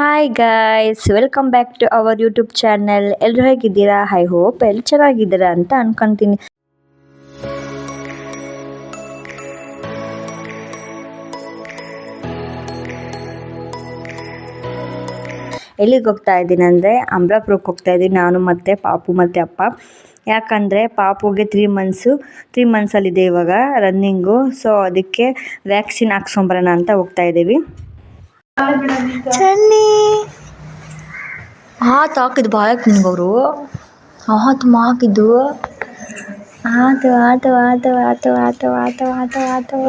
Hi guys welcome back to our YouTube channel ಎಲ್ಲರೂ ಹೇಗಿದ್ದೀರಾ? I hope ಎಲ್ಲ ಚೆನ್ನಾಗಿದ್ದೀರಾ ಅಂತ ಅನ್ಕೊಂತೀನಿ. ಎಲ್ಲಿಗೆ ಹೋಗ್ತಾ ಇದ್ದೀನಿ ಅಂದರೆ ಅಂಬ್ಲಾಪುರಕ್ಕೆ ಹೋಗ್ತಾ ಇದ್ದೀನಿ. ನಾನು ಮತ್ತು ಪಾಪು ಮತ್ತು ಅಪ್ಪ. ಯಾಕಂದರೆ ಪಾಪುಗೆ ತ್ರೀ ಮಂತ್ಸು ತ್ರೀ ಮಂತ್ಸಲ್ಲಿದೆ ಇವಾಗ ರನ್ನಿಂಗು ಸೊ ಅದಕ್ಕೆ ವ್ಯಾಕ್ಸಿನ್ ಹಾಕ್ಸ್ಕೊಂಬರೋಣ ಅಂತ ಹೋಗ್ತಾ ಇದ್ದೀವಿ. ಚನ್ನಿ. ಹಾತು ಹಾಕಿದ್ದು ಬಾಯಕ್ಕೆ ನಿನಗವರು? ಹಾತು ಹಾಕಿದ್ದು. ಆತು ಆತು ಆತು ಆತು ಆತು ಆತು ಆತು ಆತು.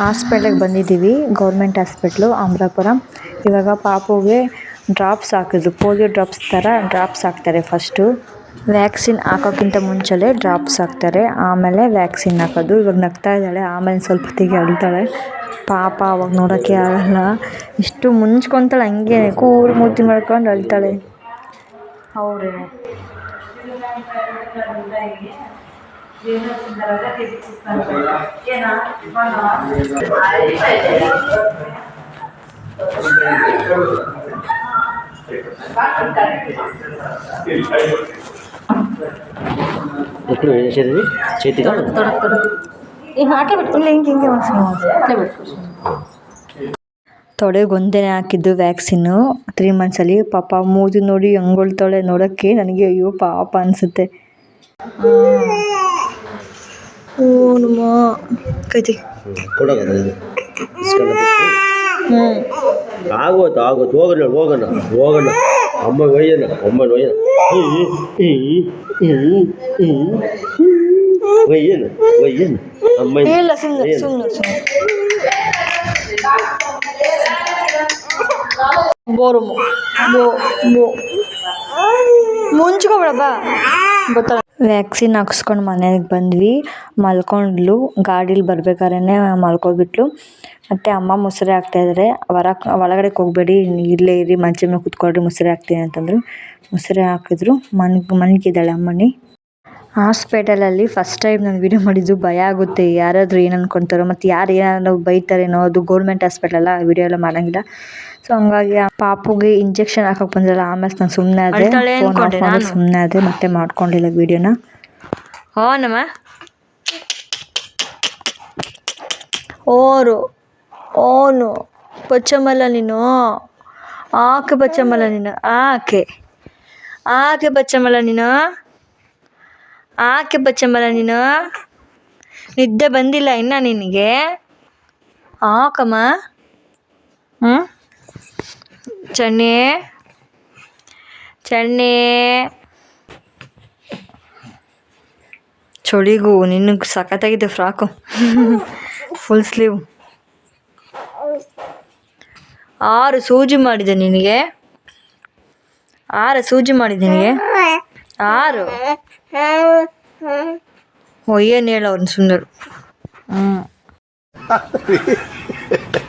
ಹಾಸ್ಪಿಟ್ಲಿಗೆ ಬಂದಿದ್ದೀವಿ ಗೌರ್ಮೆಂಟ್ ಹಾಸ್ಪಿಟ್ಲು ಆಮ್ರಾಪುರ. ಇವಾಗ ಪಾಪುಗೆ ಡ್ರಾಪ್ಸ್ ಹಾಕಿದ್ರು ಪೋಲಿಯೋ ಡ್ರಾಪ್ಸ್ ಥರ ಡ್ರಾಪ್ಸ್ ಹಾಕ್ತಾರೆ ಫಸ್ಟು. ವ್ಯಾಕ್ಸಿನ್ ಹಾಕೋಕ್ಕಿಂತ ಮುಂಚೆಲೇ ಡ್ರಾಪ್ಸ್ ಹಾಕ್ತಾರೆ. ಆಮೇಲೆ ವ್ಯಾಕ್ಸಿನ್ ಹಾಕೋದು. ಇವಾಗ ನಗ್ತಾ ಇದ್ದಾಳೆ. ಆಮೇಲೆ ಸ್ವಲ್ಪ ಹೊತ್ತಿಗೆ ಅಳ್ತಾಳೆ ಪಾಪ ಅವಾಗ ನೋಡೋಕ್ಕೆ ಆಗಲ್ಲ. ಇಷ್ಟು ಮುಂಚ್ಕೊತಾಳೆ ಹಂಗೆ ಕೂರು ಮೂತಿ ಮಾಡ್ಕೊಂಡು ಅಳ್ತಾಳೆ. ಅವ್ರೆ ఎప్పుడు వేసేది చేతిగా ಈಗ ಹಾಕೇ ಬಿಟ್ಕೊಂಡು ಹಿಂಗೆ ಹಿಂಗೆ ತೊಡೆಗೆ ಒಂದೇ ಹಾಕಿದ್ದು ವ್ಯಾಕ್ಸಿನ್ನು ತ್ರೀ ಮಂತ್ಸಲ್ಲಿ ಪಾಪ ಮೂತಿ ನೋಡಿ ಹಂಗೊಳ್ತಾಳೆ ನೋಡೋಕ್ಕೆ ನನಗೆ ಅಯ್ಯೋ ಪಾಪ ಅನಿಸುತ್ತೆ ಓ ನಮ್ಮ ಕೈತಿ ಕೊಡೋದು ಹ್ಞೂ ಆಗೋತು ಆಗೋತು ಹೋಗೋಣ ಹೋಗೋಣ ಹೋಗೋಣ ஐம்பது வயதுண்ணா ஐம்பது வயது வயது வயது ஐம்பது ಬೋರು ಮುಂಚುಕೋ ಬಿಡಪ್ಪ ಗೊತ್ತಲ್ಲ ವ್ಯಾಕ್ಸಿನ್ ಹಾಕ್ಸ್ಕೊಂಡು ಮನೆಗೆ ಬಂದ್ವಿ. ಮಲ್ಕೊಂಡ್ಲು, ಗಾಡೀಲಿ ಬರ್ಬೇಕಾದ್ರೆ ಮಲ್ಕೊಬಿಟ್ಲು. ಮತ್ತು ಅಮ್ಮ ಮುಸ್ರೆ ಹಾಕ್ತಾಯಿದ್ದಾರೆ ಹೊರ ಒಳಗಡೆ ಹೋಗ್ಬೇಡಿ, ಇಲ್ಲೇ ಇರಿ, ಮಂಚದ ಮೇಲೆ ಕೂತ್ಕೊಳ್ರಿ, ಮುಸ್ರೆ ಹಾಕ್ತೀನಿ ಅಂತಂದರು. ಮೊಸರೆ ಹಾಕಿದ್ರು. ಮನ್ಗೆ ಮನ್ಗಿದ್ದಾಳೆ ಅಮ್ಮನಿ ಹಾಸ್ಪಿಟಲಲ್ಲಿ ಫಸ್ಟ್ ಟೈಮ್ ನಾನು ವೀಡಿಯೋ ಮಾಡಿದ್ದು ಭಯ ಆಗುತ್ತೆ. ಯಾರಾದರೂ ಏನು ಅನ್ಕೊತಾರೋ, ಮತ್ತು ಯಾರು ಏನಾದ್ರು ಬೈತಾರೇನೋ, ಅದು ಗೌರ್ಮೆಂಟ್ ಅಲ್ಲ ವೀಡಿಯೋ ಎಲ್ಲ ಮಾಡೋಂಗಿಲ್ಲ. ಸೊ ಹಂಗಾಗಿ ಆ ಪಾಪುಗೆ ಇಂಜೆಕ್ಷನ್ ಹಾಕಕ್ ಬಂದಿರಲ್ಲ ಆಮೇಲೆ ನಾನು ಸುಮ್ಮನೆ ಆದೆ. ಸುಮ್ಮನೆ ಆದ್ರೆ ಮತ್ತೆ ಮಾಡ್ಕೊಂಡಿಲ್ಲ ವೀಡಿಯೋನ ಹೋನಮ್ಮ ಓರು. ಓನು. ಪಚ್ಚಮಲ್ಲ ನೀನು. ಆಕೆ ಪಚ್ಚಮಲ್ಲ ನೀನು. ಆಕೆ. ಆಕೆ ಪಚ್ಚಮಲ್ಲ ನೀನು. ಆಕೆ ಪಚ್ಚಮಲ್ಲ ನೀನು. ನಿದ್ದೆ ಬಂದಿಲ್ಲ ಇನ್ನ ನಿನಗೆ. ಆಕಮ್ಮ. ಹ್ಞೂ ಚನ್ನಿ ಚೆನ್ನಿ ಚಳಿಗೂ ನಿನಗೆ ಸಖತ್ತಾಗಿದೆ ಫ್ರಾಕು. ಫುಲ್ ಸ್ಲೀವ್ ಆರು ಸೂಜಿ ಮಾಡಿದೆ ನಿನಗೆ. ಆರು ಸೂಜಿ ಮಾಡಿದೆ ನಿನಗೆ. ಆರು? ಓ ಏನು ಹೇಳು ಅವ್ರನ್ನ ಸುಂದರು ಹ್ಞೂ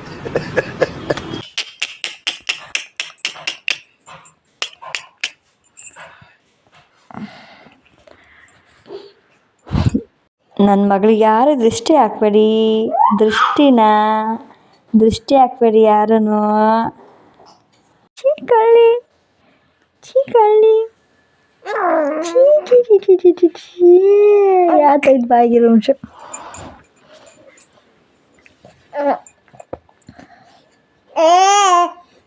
ನನ್ನ ಮಗಳಿಗೆ ಯಾರು ದೃಷ್ಟಿ ಹಾಕ್ಬೇಡಿ ದೃಷ್ಟಿನ ದೃಷ್ಟಿ ಹಾಕ್ಬೇಡಿ ಯಾರೂ ಚೀಕಳ್ಳಿ ಚೀಕಳ್ಳಿ ಯಾತೈದು ಬಾಗಿರೋ ಅಂಶ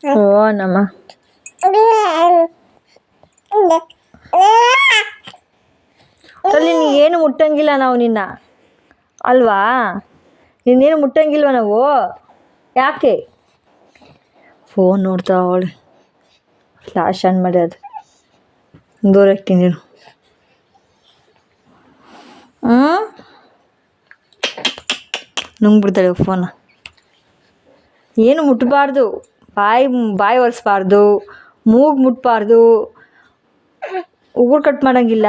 ಓ ನಮ್ಮ ನೀ ಏನು ಮುಟ್ಟಂಗಿಲ್ಲ ನಾವು ನಿನ್ನ. ಅಲ್ವಾ? ನಿನ್ನೇನು ಮುಟ್ಟಂಗಿಲ್ವ ನಾವು? ಯಾಕೆ? ಫೋನ್ ನೋಡ್ತಾ ಅವಳು. ಫ್ಲಾಶ್ ಆನ್ ಮಾಡಿ ಅದು. ದೂರ ಇಟ್ಟೀನಿ ನೀನು ಹ್ಞೂ ನುಂಗ್ಬಿಡ್ತಾಳೆ ಫೋನ. ಏನು ಮುಟ್ಟಬಾರ್ದು ಬಾಯಿ ಬಾಯಿ ಒರೆಸ್ಬಾರ್ದು. ಮೂಗು ಮುಟ್ಬಾರ್ದು. ಉಗುರು ಕಟ್ ಮಾಡೋಂಗಿಲ್ಲ.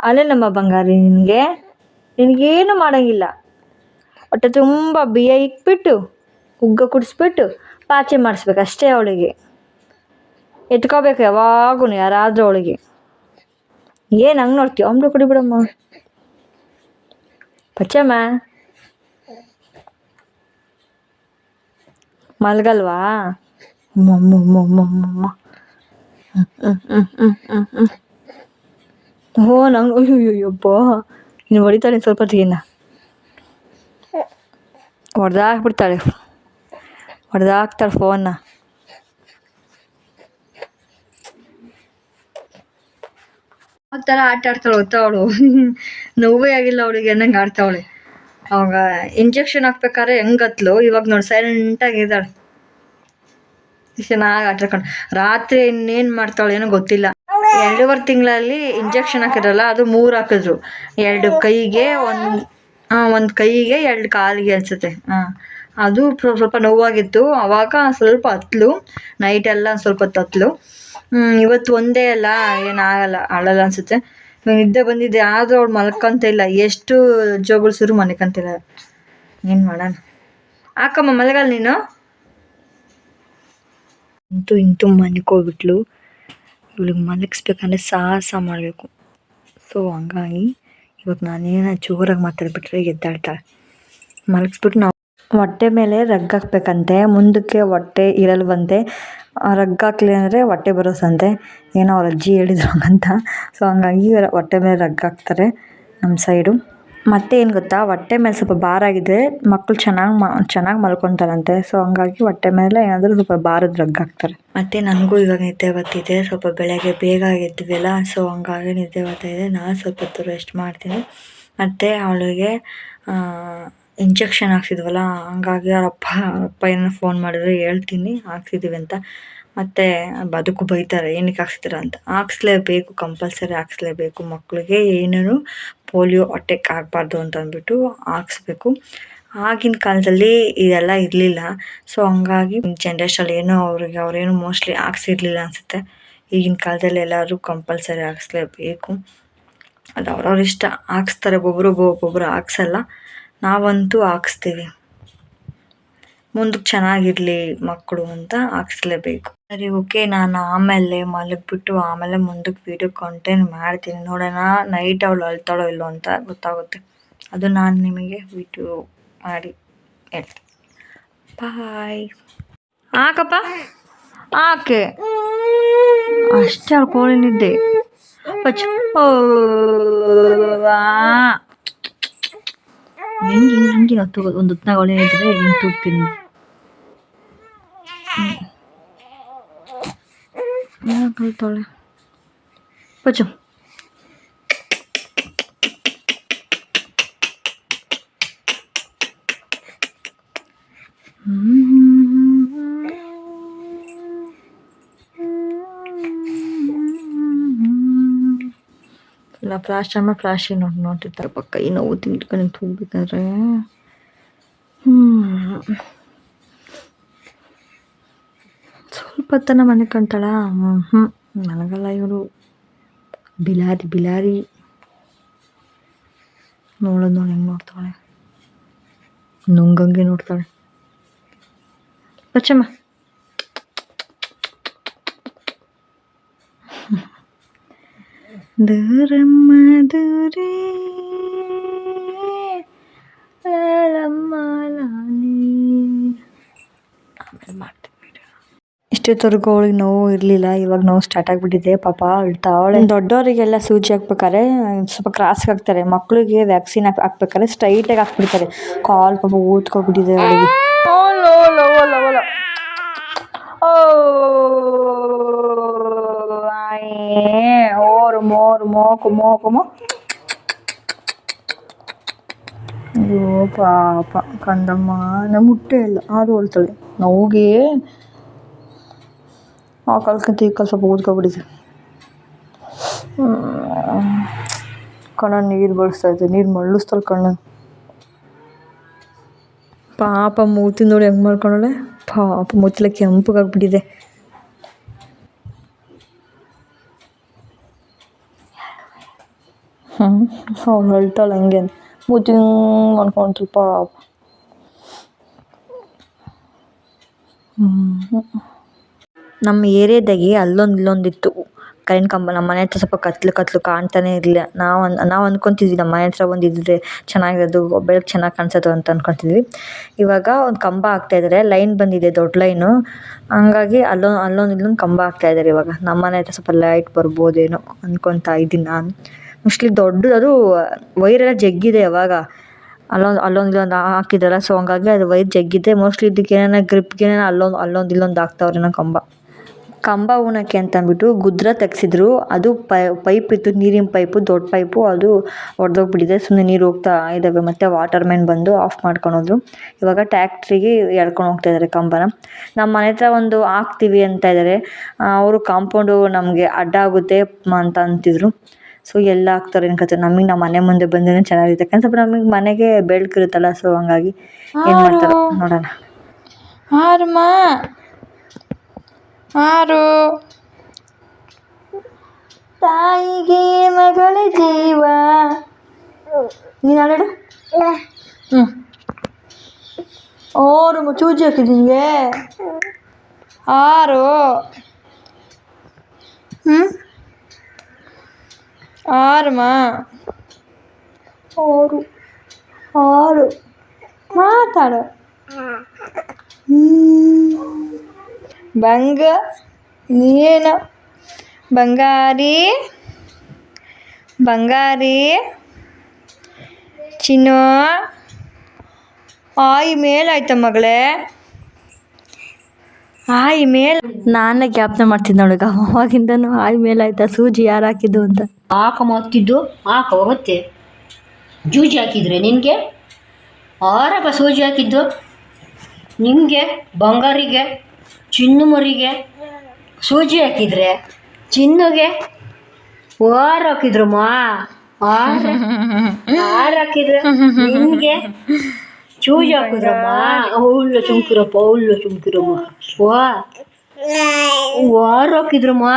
ಅಲ್ಲೇ ನಮ್ಮ ಬಂಗಾರಿ ನಿನಗೆ. ನಿನಗೇನು ಮಾಡೋಂಗಿಲ್ಲ. ಹೊಟ್ಟೆ ತುಂಬ ಬಿಯ ಇಕ್ಬಿಟ್ಟು, ಉಗ್ಗ ಕುಡಿಸ್ಬಿಟ್ಟು ಪಾಚೆ ಮಾಡಿಸ್ಬೇಕು ಅಷ್ಟೇ ಅವಳಿಗೆ. ಎತ್ಕೋಬೇಕು ಯಾವಾಗೂ ಯಾರಾದರೂ ಅವಳಿಗೆ. ಏನು ಹಂಗೆ ನೋಡ್ತೀವಿ ಅಂಬ್ಳು ಕುಡಿಬಿಡಮ್ಮ ಪಚ್ಚಮ್ಮ. ಮಲ್ಗಲ್ವಾ? ಮಮ್ಮ ಹ್ಞೂ ನಂಗೆ ಅಯ್ಯೋಯ್ಯಪ್ಪ ಇನ್ನು ಹೊಡಿತಾಳೆ ಸ್ವಲ್ಪ ಹೊತ್ತಿಗಿನ್ನ ಹೊಡೆದಾಕ್ಬಿಡ್ತಾಳೆ. ಹೊಡೆದಾಕ್ತಾಳೆ ಫೋನ್ನ ಆ ಥರ ಆಟ ಆಡ್ತಾಳೆ ಅವಳು? ನೋವೇ ಆಗಿಲ್ಲ ಅವಳಿಗೆ ಅನ್ನಂಗೆ ಆಡ್ತಾವಳೆ. ಅವಾಗ ಇಂಜೆಕ್ಷನ್ ಹಾಕ್ಬೇಕಾದ್ರೆ ಹೆಂಗತ್ಲು ಇವಾಗ ನೋಡಿ ಸೈಲೆಂಟಾಗಿದ್ದಾಳೆ ಚೆನ್ನಾಗಿ ಆಟಾಡ್ಕೊಂಡು ರಾತ್ರಿ ಇನ್ನೇನು ಮಾಡ್ತಾಳೆ ಏನೋ ಗೊತ್ತಿಲ್ಲ. ಎರಡೂವರೆ ತಿಂಗಳಲ್ಲಿ ಇಂಜೆಕ್ಷನ್ ಹಾಕಿದ್ರಲ್ಲ ಅದು ಮೂರು ಹಾಕಿದ್ರು. ಎರಡು ಕೈಗೆ ಒಂದು ಒಂದು ಕೈಗೆ ಎರಡು ಕಾಲಿಗೆ ಅನ್ಸುತ್ತೆ. ಹಾಂ ಅದು ಸ್ವಲ್ಪ ನೋವಾಗಿತ್ತು. ಅವಾಗ ಸ್ವಲ್ಪ ಅತ್ಲು ನೈಟ್ ಎಲ್ಲ ಸ್ವಲ್ಪ ಹೊತ್ತು ಹತ್ಲು. ಹ್ಮ್, ಇವತ್ತು ಒಂದೇ ಅಲ್ಲ ಏನಾಗಲ್ಲ ಅಳಲ್ಲ ಅನ್ಸುತ್ತೆ. ನಿದ್ದೆ ಬಂದಿದ್ದೆ ಆದ್ರೂ ಅವ್ಳು ಮಲ್ಕೊಂತ ಇಲ್ಲ. ಎಷ್ಟು ಜೋಗುಳ್ಸಿದ್ರು ಮಲ್ಕೊಂತಿಲ್ಲ ಏನು ಮಾಡೋಣ? ಹಾಕಮ್ಮ ಮಲಗಲ್ಲ ನೀನು? ಇಂತು ಇಂತು ಮನೆಗೆ ಹೋಗ್ಬಿಟ್ಲು ಇವಳಿಗೆ ಮಲಗಿಸ್ಬೇಕಂದ್ರೆ ಸಾಹಸ ಮಾಡಬೇಕು. ಸೊ ಹಂಗಾಗಿ ಇವಾಗ ನಾನೇನು ಜೋರಾಗಿ ಮಾತಾಡ್ಬಿಟ್ರೆ ಎದ್ದಾಳ್ತಾಳೆ. ಮಲಗಿಸ್ಬಿಟ್ಟು ನಾವು ಹೊಟ್ಟೆ ಮೇಲೆ ರಗ್ ಹಾಕ್ಬೇಕಂತೆ. ಮುಂದಕ್ಕೆ ಹೊಟ್ಟೆ ಇರಲ್ವಂತೆ. ರಗ್ ಹಾಕ್ಲಿ ಅಂದರೆ ಹೊಟ್ಟೆ ಬರೋಸಂತೆ. ಏನೋ ಅವ್ರ ಅಜ್ಜಿ ಹೇಳಿದ್ರು ಹಂಗಂತ. ಸೊ ಹಂಗಾಗಿ ಹೊಟ್ಟೆ ಮೇಲೆ ರಗ್ ಹಾಕ್ತಾರೆ ನಮ್ಮ ಸೈಡು. ಮತ್ತೆ ಏನು ಗೊತ್ತಾ? ಹೊಟ್ಟೆ ಮೇಲೆ ಸ್ವಲ್ಪ ಭಾರ ಆಗಿದೆ. ಮಕ್ಕಳು ಚೆನ್ನಾಗಿ ಮ, ಚೆನ್ನಾಗಿ ಮಲ್ಕೊತಾರಂತೆ. ಸೊ ಹಂಗಾಗಿ ಹೊಟ್ಟೆ ಮೇಲೆ ಏನಾದರೂ ಸ್ವಲ್ಪ ಭಾರದ ರಗ್ ಹಾಕ್ತಾರೆ. ಮತ್ತು ನನಗೂ ಇವಾಗ ನಿದ್ದೆ ಬರ್ತಿದೆ. ಸ್ವಲ್ಪ ಬೆಳಗ್ಗೆ ಬೇಗ ಎದ್ದಿವಲ್ಲ ಸೊ ಹಂಗಾಗಿ ನಿದ್ದೆ ಬರ್ತಾ ಇದೆ. ನಾನು ಸ್ವಲ್ಪ ಹೊತ್ತು ರೆಸ್ಟ್ ಮಾಡ್ತೀನಿ. ಮತ್ತು ಅವಳಿಗೆ ಇಂಜೆಕ್ಷನ್ ಹಾಕ್ಸಿದ್ವಲ್ಲ? ಹಂಗಾಗಿ ಅವರಪ್ಪ ಅವರಪ್ಪ ಏನೋ ಫೋನ್ ಮಾಡಿದ್ರು. ಹೇಳ್ತೀನಿ. ಹಾಕ್ಸಿದ್ದೀವಿ ಅಂತ. ಮತ್ತು ಬದುಕು ಬೈತಾರೆ, ಏನಕ್ಕೆ ಹಾಕ್ಸ್ತೀರ ಅಂತ. ಹಾಕ್ಸ್ಲೇಬೇಕು ಕಂಪಲ್ಸರಿ ಹಾಕ್ಸ್ಲೇಬೇಕು ಮಕ್ಕಳಿಗೆ ಏನೇನು ಪೋಲಿಯೋ ಅಟ್ಯಾಕ್ ಆಗಬಾರ್ದು ಅಂತ ಅಂದ್ಬಿಟ್ಟು ಹಾಕ್ಸ್ಬೇಕು. ಆಗಿನ ಕಾಲದಲ್ಲಿ ಇದೆಲ್ಲ ಇರಲಿಲ್ಲ. ಸೊ ಹಂಗಾಗಿ ಜನ್ರೇಷನಲ್ಲಿ ಏನೋ ಅವ್ರಿಗೆ ಅವರೇನು ಮೋಸ್ಟ್ಲಿ ಹಾಕ್ಸಿರ್ಲಿಲ್ಲ ಅನಿಸುತ್ತೆ. ಈಗಿನ ಕಾಲದಲ್ಲಿ ಎಲ್ಲರೂ ಕಂಪಲ್ಸರಿ ಹಾಕ್ಸ್ಲೇಬೇಕು. ಅದು ಅವ್ರವ್ರ ಇಷ್ಟ. ಹಾಕ್ಸ್ತಾರೆ ಒಬ್ಬೊಬ್ರು ಒಬ್ಬೊಬ್ರು ಹಾಕ್ಸಲ್ಲ. ನಾವಂತೂ ಹಾಕ್ಸ್ತೀವಿ. ಮುಂದಕ್ಕೆ ಚೆನ್ನಾಗಿರಲಿ ಮಕ್ಕಳು ಅಂತ ಹಾಕ್ಸ್ಲೇಬೇಕು. ಸರಿ ಓಕೆ ನಾನು ಆಮೇಲೆ ಮಲಗಿಬಿಟ್ಟು ಆಮೇಲೆ ಮುಂದಕ್ಕೆ ವೀಡಿಯೋ ಕಂಟೆಂಟ್ ಮಾಡ್ತೀನಿ ನೋಡೋಣ ನೈಟ್ ಅವಳು ಅಳ್ತಾಳೋ ಇಲ್ಲೋ ಅಂತ ಗೊತ್ತಾಗುತ್ತೆ ಅದು ನಾನು ನಿಮಗೆ ವಿಡಿಯೋ ಮಾಡಿ ಹೇಳ್ತೀನಿ ಬಾಯ್ ಹಾಕಪ್ಪ ಆಕೆ ಅಷ್ಟೇ ಅವ್ಳು ಓ ಹೆಂಗೆ ಹಿಂಗೆ ಹಿಂಗೆ ಹತ್ತು ಒಂದು ಹೊತ್ನಾಗ ಕೋಳಿ ಇದ್ರೆ ಹಿಂಗೆ ತೂಗ್ತೀನಿ ಕಲ್ತಾಳೆ ಪಚ್ಚು ಇಲ್ಲ ಫ್ಲಾಶ್ ಆಮೇಲೆ ಫ್ಲಾಶ್ ನೋಡಿ ನೋಡ್ತಿರ್ತಾರೆ ಪಕ್ಕ ಈ ನೋವು ತಿಂದ್ಕೊಂಡು ನಿಂತು ಹೋಗ್ಬೇಕಾದ್ರೆ ಹ್ಞೂ ಸ್ವಲ್ಪ ಹೊತ್ತನ ಮನೆ ಕಾಣ್ತಾಳ ಹ್ಞೂ ನನಗಲ್ಲ ಇವರು. ಬಿಲಾರಿ ಬಿಲಾರಿ. ನೋಡೋದು ನೋಡಿ, ಹೆಂಗೆ ನೋಡ್ತಾಳೆ ನುಂಗಂಗೆ ನೋಡ್ತಾಳೆ ಬಚ್ಚಮ್ಮ ದೂರಮ್ಮ, ದೂರೇ. ಲಾಲಮ್ಮ ಲಾಲಿ ಆಮೇಲೆ ಮಾಡ್ತೀನಿ ಇಷ್ಟೊತ್ತವರೆಗೂ ಅವಳಿಗೆ ನೋವು ಇರಲಿಲ್ಲ, ಇವಾಗ ನೋವು ಸ್ಟಾರ್ಟ್ ಆಗಿಬಿಟ್ಟಿದೆ, ಪಾಪ ಅಳ್ತಾವಳೆ ದೊಡ್ಡವರಿಗೆಲ್ಲ ಸೂಜಿ ಹಾಕ್ಬೇಕಾದ್ರೆ ಸ್ವಲ್ಪ ಕ್ರಾಸ್ಗೆ ಹಾಕ್ತಾರೆ ಮಕ್ಕಳಿಗೆ ವ್ಯಾಕ್ಸಿನ್ ಹಾಕ್ ಹಾಕ್ಬೇಕಾದ್ರೆ ಸ್ಟ್ರೈಟಾಗಿ ಹಾಕ್ಬಿಡ್ತಾರೆ. ಕಾಲ್ ಪಾಪ ಊದ್ಕೊಬಿಟ್ಟಿದೆ ಅವಳಿಗೆ. ಓರು ಮೋರು ಮೋಕು ಮೋಕು ಮೋ ಅಯ್ಯೋ, ಪಾಪ, ಕಂದಮ್ಮ ನಮ್ಮ ಮುಟ್ಟೆ ಇಲ್ಲ ಆದರೂ ಹೋಳ್ತಾಳೆ ನೋವಿಗೆ ಆ ಕಲ್ಕಂತ ಈ ಕಲ್ ಸ್ವಲ್ಪ ಊದ್ಕೊಬಿಟ್ಟಿದೆ ಕಣ್ಣ ನೀರು ಬಳಸ್ತಾ ಇದೆ ನೀರು ಮಳ್ಳಿಸ್ತಾಳೆ ಕಣ್ಣ. ಪಾಪ ಮೂತಿ ನೋಡಿ ಹೆಂಗೆ ಮಾಡ್ಕೊಂಡಳೆ? ಪಾಪ ಮೂತಿಲ ಕೆಂಪಗಾಗ್ಬಿಟ್ಟಿದೆ. ಹ್ಞೂ ಅವ್ಳು ಹೇಳ್ತಾಳೆ ಹಂಗೆ. ಮೂತಿ ಮಾಡ್ಕೊಂಡು ಪಾಪ. ಹ್ಞೂ ನಮ್ಮ ಏರಿಯಾದಾಗೆ ಅಲ್ಲೊಂದು ಇಲ್ಲೊಂದು ಇತ್ತು. ಕರೆಂಟ್ ಕಂಬ ನಮ್ಮ ಮನೆ ಹತ್ರ ಸ್ವಲ್ಪ ಕತ್ಲು ಕತ್ಲು ಕಾಣ್ತಾನೆ ಇರಲಿಲ್ಲ. ನಾವು ಅನ್, ನಾವು ಅಂದ್ಕೊತಿದ್ವಿ ನಮ್ಮ ಮನೆ ಹತ್ರ ಒಂದು ಇದ್ದರೆ ಚೆನ್ನಾಗಿರೋದು, ಬೆಳಕು ಚೆನ್ನಾಗಿ ಕಾಣಿಸೋದು ಅಂತ ಅಂದ್ಕೊತಿದ್ವಿ ಇವಾಗ ಒಂದು ಕಂಬ ಆಗ್ತಾ ಇದ್ದಾರೆ ಲೈನ್ ಬಂದಿದೆ, ದೊಡ್ಡ ಲೈನು. ಹಂಗಾಗಿ ಅಲ್ಲೊ, ಅಲ್ಲೊಂದು ಇಲ್ಲೊಂದು ಕಂಬ ಆಗ್ತಾ ಇದ್ದಾರೆ ಇವಾಗ. ನಮ್ಮ ಮನೆ ಹತ್ರ ಸ್ವಲ್ಪ ಲೈಟ್ ಬರ್ಬೋದೇನೋ ಅಂದ್ಕೊತಾ ಇದ್ದೀನಿ ನಾನು. ಮೋಸ್ಟ್ಲಿ ದೊಡ್ಡದು, ಅದು ವೈರೆಲ್ಲ ಜಗ್ಗಿದೆ ಯಾವಾಗ ಅಲ್ಲೊಂದು ಅಲ್ಲೊಂದು ಇಲ್ಲೊಂದು ಹಾಕಿದಾರಲ್ಲ ಸೊ ಹಂಗಾಗಿ ಅದು ವೈರ್ ಜಗ್ಗಿದೆ. ಮೋಸ್ಟ್ಲಿ ಇದಕ್ಕೆ ಏನಾರ ಗ್ರಿಪ್ಗೆ ಏನಾರ ಅಲ್ಲೊಂದು ಅಲ್ಲೊಂದು ಇಲ್ಲೊಂದು ಹಾಕ್ತಾವ್ರೇನೋ ಕಂಬ. ಕಂಬ ಊನಕ್ಕೆ ಅಂತ ಅಂದ್ಬಿಟ್ಟು ಗುದ್ರ ತೆಗ್ಸಿದ್ರು. ಅದು ಪೈಪ್ ಇತ್ತು ನೀರಿನ ಪೈಪು ದೊಡ್ಡ ಪೈಪು ಅದು ಒಡೆದೋಗ್ಬಿಟ್ಟಿದೆ. ಸುಮ್ಮನೆ ನೀರು ಹೋಗ್ತಾ ಇದ್ದಾವೆ ಮತ್ತು ವಾಟರ್ ಮ್ಯಾನ್ ಬಂದು ಆಫ್ ಮಾಡ್ಕೊಂಡು ಹೋದ್ರು ಇವಾಗ ಟ್ಯಾಕ್ಟ್ರಿಗೆ ಎಳ್ಕೊಂಡು ಹೋಗ್ತಾ ಇದ್ದಾರೆ ಕಂಬನ. ನಮ್ಮ ಮನೆ ಹತ್ರ ಒಂದು ಹಾಕ್ತೀವಿ ಅಂತ ಇದ್ದಾರೆ ಅವರು ಕಾಂಪೌಂಡು ನಮಗೆ ಅಡ್ಡ ಆಗುತ್ತೆ ಅಂತ ಅಂತಿದ್ರು. ಸೊ ಎಲ್ಲ ಹಾಕ್ತಾರೆ ಏನು ಕತೆ ನಮಗೆ ನಮ್ಮ ಮನೆ ಮುಂದೆ ಬಂದ್ರೆ ಚೆನ್ನಾಗಿರುತ್ತೆ. ಯಾಕಂದ್ರೆ ಸ್ವಲ್ಪ ನಮಗೆ ಮನೆಗೆ ಬೆಳ್ಕಿರುತ್ತಲ್ಲ ಸೊ ಹಂಗಾಗಿ ಏನು ಮಾಡ್ತಾರೋ? ನೋಡೋಣ. ಆರು ತಾಯಿಗೆ ಮಗಳ ಜೀವ ನೀನು ಹಾಡಾಡು ಹ್ಞೂ ಆರು ಚೂಜಿ ಹಾಕಿದ್ದೀನಿ ಆರು ಹ್ಞೂ ಆರಮ್ಮ ಆರು ಆರು ಮಾತಾಡು ಬಂಗ ನೀನು ಬಂಗಾರಿ ಬಂಗಾರಿ ಚಿನ್ನು ಆಯಿ ಮೇಲಾಯ್ತ ಮಗಳೇ. ಆಯಿ ಮೇಲ್. ನಾನು ಜ್ಞಾಪನೆ ಮಾಡ್ತಿದ್ದೆ ನೋಡಿಗ ಅವಾಗಿಂದನು ಆಯ್ ಮೇಲಾಯ್ತಾ ಆಯ್ತಾ? ಸೂಜಿ ಯಾರು ಹಾಕಿದ್ದು ಅಂತ? ಹಾಕಮ್ಮ ಮತ್ತಿದ್ದು ಹಾಕ ಹೊತ್ತೆ ಜೂಜಿ ಹಾಕಿದ್ರೆ ನಿನಗೆ? ಆರಪ್ಪ ಸೂಜಿ ಹಾಕಿದ್ದು? ನಿಮಗೆ? ಬಂಗಾರಿಗೆ? ಚಿನ್ನು ಮರಿಗೆ ಸೂಜಿ ಹಾಕಿದ್ರೆ ಚಿನ್ನಗೆ ವಾರ ಹಾಕಿದ್ರಮ್ಮ ಆರ್ ಆರ್ ಹಾಕಿದ್ರೆ ಹಾಕಿದ್ರು ಚೂಜಿ ಹಾಕಿದ್ರಮ್ಮ ಅವಳು ಸುಮ್ಕಿರಪ್ಪ ಅವಳು ಸುಮ್ಕಿರಮ್ಮ. ವಾ. ಹಾಕಿದ್ರು ಹಾಕಿದ್ರಮ್ಮ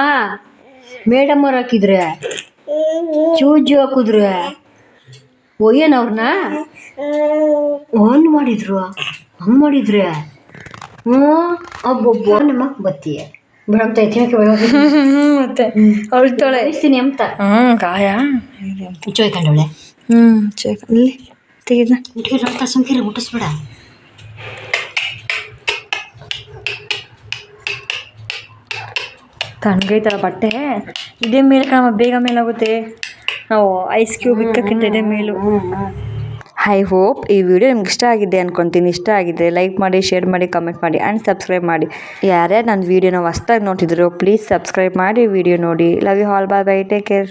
ಮೇಡಮ್ ಅವ್ರು ಹಾಕಿದ್ರೆ ಚೂಜಿ ಹಾಕಿದ್ರೆ. ಒಯ್ಯನವ್ರನ್ನ ಆನ್ ಮಾಡಿದ್ರು. ಹಂಗೆ ಮಾಡಿದ್ರೆ? ಹ್ಞೂ ಒಬ್ಬೊಬ್ಬ ನಮ್ಮ ಬತ್ತೀಯ? ಬಿಡಂತ ತಿನ್ನಕ್ಕೆ ಮತ್ತೆ ಅಳ್ತಾಳೆ ಬಯಸ್ತೀನಿ ಅಂತ. ಹ್ಞೂ ಗಾಯ ಚೋಯ್ಕೊಂಡವಳೆ ಹ್ಞೂ ಚೇಕ್ ಇಲ್ಲಿ ತೆಗೆದ ಸುಮ್ಕಿರ ಮುಟ್ಟಿಸ್ಬೇಡ. ತಣ್ಣಗೈತಲ್ಲ ಬಟ್ಟೆ? ಇದೇ ಮೇಲೆ ಕಣಮ್ಮ ಬೇಗ ಮೇಲಾಗುತ್ತೆ. ನಾವು ಐಸ್ ಕ್ಯೂಬ್ ಇಕ್ಕಕ್ಕಿಂತ ಇದೇ ಮೇಲು. ಐ ಹೋಪ್ ಈ ವಿಡಿಯೋ ನಿಮ್ಗೆ ಇಷ್ಟ ಆಗಿದೆ ಅನ್ಕೊತೀನಿ. ಇಷ್ಟ ಆಗಿದೆ ಲೈಕ್ ಮಾಡಿ ಶೇರ್ ಮಾಡಿ ಕಮೆಂಟ್ ಮಾಡಿ ಆ್ಯಂಡ್ ಸಬ್ಸ್ಕ್ರೈಬ್ ಮಾಡಿ. ಯಾರ್ಯಾರು ನನ್ನ ವೀಡಿಯೋನ ಹೊಸ್ದಾಗಿ ನೋಡ್ತಿದ್ರು ಪ್ಲೀಸ್ ಸಬ್ಸ್ಕ್ರೈಬ್ ಮಾಡಿ ವಿಡಿಯೋ ನೋಡಿ. Love you all bye bye take care